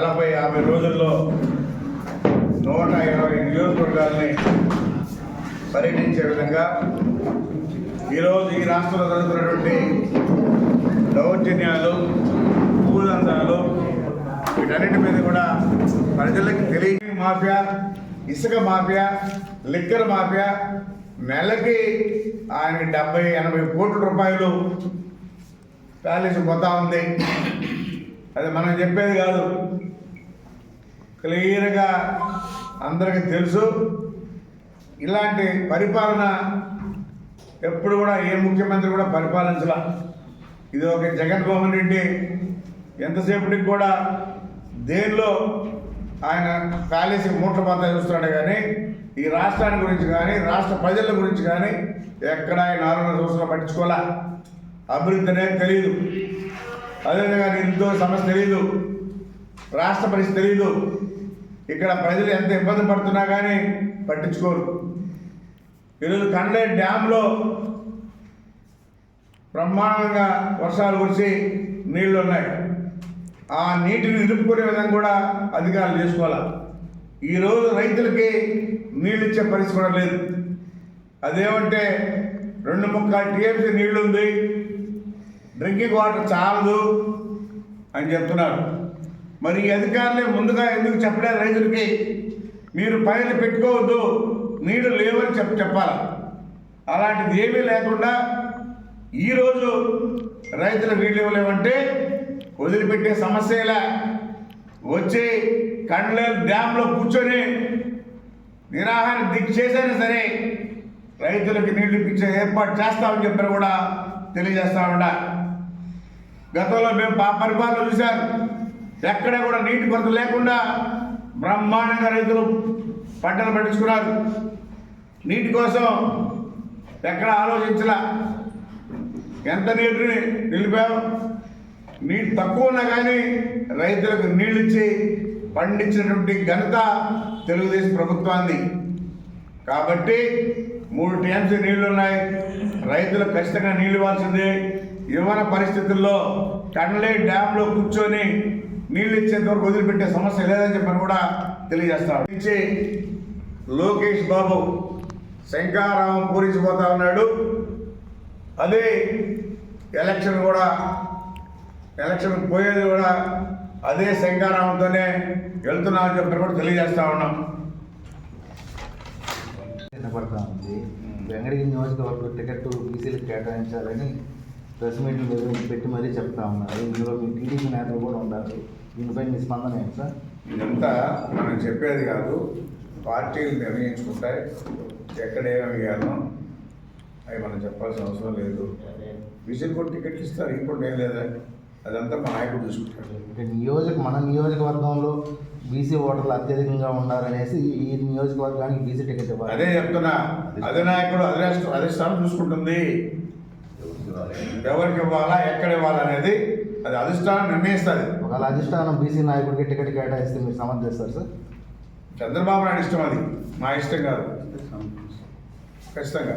నలభై యాభై రోజుల్లో నూట ఇరవై నియోజకవర్గాల్ని పర్యటించే విధంగా ఈరోజు ఈ రాష్ట్రంలో జరుగుతున్నటువంటి దౌర్జన్యాలు భూదందాలు వీటన్నిటి మీద కూడా ప్రజలకు తెలియని మాఫియా ఇసుక మాఫియా లిక్కర్ మాఫియా నెలకి ఆయనకి డెబ్బై ఎనభై కోట్ల రూపాయలు ప్యాలెస్ పోతా ఉంది. అది మనం చెప్పేది కాదు. క్లియర్గా అందరికీ తెలుసు. ఇలాంటి పరిపాలన ఎప్పుడు కూడా ఏ ముఖ్యమంత్రి కూడా పరిపాలించాల. ఇది ఒక జగన్మోహన్ రెడ్డి ఎంతసేపటికి కూడా దేనిలో ఆయన ప్యాలెస్ మూట్ల పాత చూస్తున్నాడు కానీ ఈ రాష్ట్రాన్ని గురించి కానీ రాష్ట్ర ప్రజల గురించి కానీ ఎక్కడ ఆయన నాలుగున్నర సంవత్సరాలు పట్టించుకోవాలా? అభివృద్ధి అనేది తెలియదు అదేవిధంగా నిరుద్యోగ సమస్య తెలియదు రాష్ట్ర పరిస్థితి తెలియదు ఇక్కడ ప్రజలు ఎంత ఇబ్బంది పడుతున్నా కానీ పట్టించుకోరు. ఈరోజు కండే డ్యాంలో బ్రహ్మాండంగా వర్షాలు కురిసి నీళ్ళు ఉన్నాయి ఆ నీటిని నిలుపుకునే విధంగా కూడా అధికారులు చేసుకోవాలి? ఈరోజు రైతులకి నీళ్ళు ఇచ్చే పరిస్థితి కూడా లేదు. అదేమంటే రెండు ముక్కలు టీఎంసీ నీళ్ళు ఉంది డ్రింకింగ్ వాటర్ చాలదు అని చెప్తున్నారు. మరి ఈ అధికారులే ముందుగా ఎందుకు చెప్పలేదు రైతులకి? మీరు పైన పెట్టుకోవద్దు నీళ్ళు లేవని చెప్ప చెప్పాలి? అలాంటిది ఏమీ లేకుండా ఈరోజు రైతులు నీళ్ళు ఇవ్వలేమంటే వదిలిపెట్టే సమస్యలే వచ్చి కండ్ల డ్యాంలో కూర్చొని నిరాహార దీక్ష చేసైనా సరే రైతులకు నీళ్ళు ఇప్పించే ఏర్పాటు చేస్తామని చెప్పిన కూడా తెలియజేస్తా గతంలో మేము పా పరిపాలన చూశారు ఎక్కడ కూడా నీటి కొరత లేకుండా బ్రహ్మాండంగా రైతులు పంటలు పండించుకున్నారు. నీటి కోసం ఎక్కడ ఆలోచించలా? ఎంత నీటిని నిలిపాం? నీటి తక్కువ ఉన్నా కానీ రైతులకు నీళ్ళు ఇచ్చి పండించినటువంటి ఘనత తెలుగుదేశం ప్రభుత్వాన్ని కాబట్టి మూడు టీఎంసీ నీళ్ళు ఉన్నాయి రైతులకు ఖచ్చితంగా నీళ్ళు ఇవ్వాల్సిందే. ఇవ్వన పరిస్థితుల్లో కండ్లే డ్యాంలో కూర్చొని నీళ్ళు ఇచ్చేంత వరకు వదిలిపెట్టే సమస్య లేదని చెప్పని కూడా తెలియజేస్తాం నుంచి లోకేష్ బాబు శంకారామం పూరించిపోతా ఉన్నాడు. అదే ఎలక్షన్ కూడా ఎలక్షన్ పోయేది కూడా అదే శంకారామంతోనే వెళ్తున్నామని చెప్పి కూడా తెలియజేస్తా ఉన్నాం. వినపడతా ఉంది. వెంకటగిరి నియోజకవర్గ టికెట్ బీసీలకు కేటాయించాలని ప్రెస్ మీట్లు మీద పెట్టి మరీ చెప్తా ఉన్నారు. ఇందులో మీ టీడీపీ నేతలు కూడా ఉన్నారు. దీనిపై మీ స్పందన ఏంటి సార్? ఇదంతా మనం చెప్పేది కాదు. పార్టీలు నిర్ణయించుకుంటాయి. ఎక్కడ ఏమేమి ఇవ్వాలో అవి మనం చెప్పాల్సిన అవసరం లేదు. విజిల్ కూడా టికెట్లు ఇస్తారు. ఇప్పుడు ఏం లేదా? అదంతా మా నాయకుడు చూసుకుంటాడు. అంటే నియోజక మన నియోజకవర్గంలో బీసీ ఓటర్లు అత్యధికంగా ఉన్నారనేసి ఈ నియోజకవర్గానికి బీసీ టికెట్ ఇవ్వాలి. అదే చెప్తున్నా. అధినాయకుడు అధిరాష్ట్ర అధిష్టానం చూసుకుంటుంది. ఎవరికి ఇవ్వాలా ఎక్కడ ఇవ్వాలా అనేది అది అధిష్టానం నిర్ణయిస్తుంది. ఒకవేళ అధిష్టానం బీసీ నాయకుడికి టికెట్ కేటాయిస్తే మీరు సమర్థిస్తారు సార్? చంద్రబాబు నాయుడు ఇష్టం అది. మా ఇష్టం కాదు. ఖచ్చితంగా.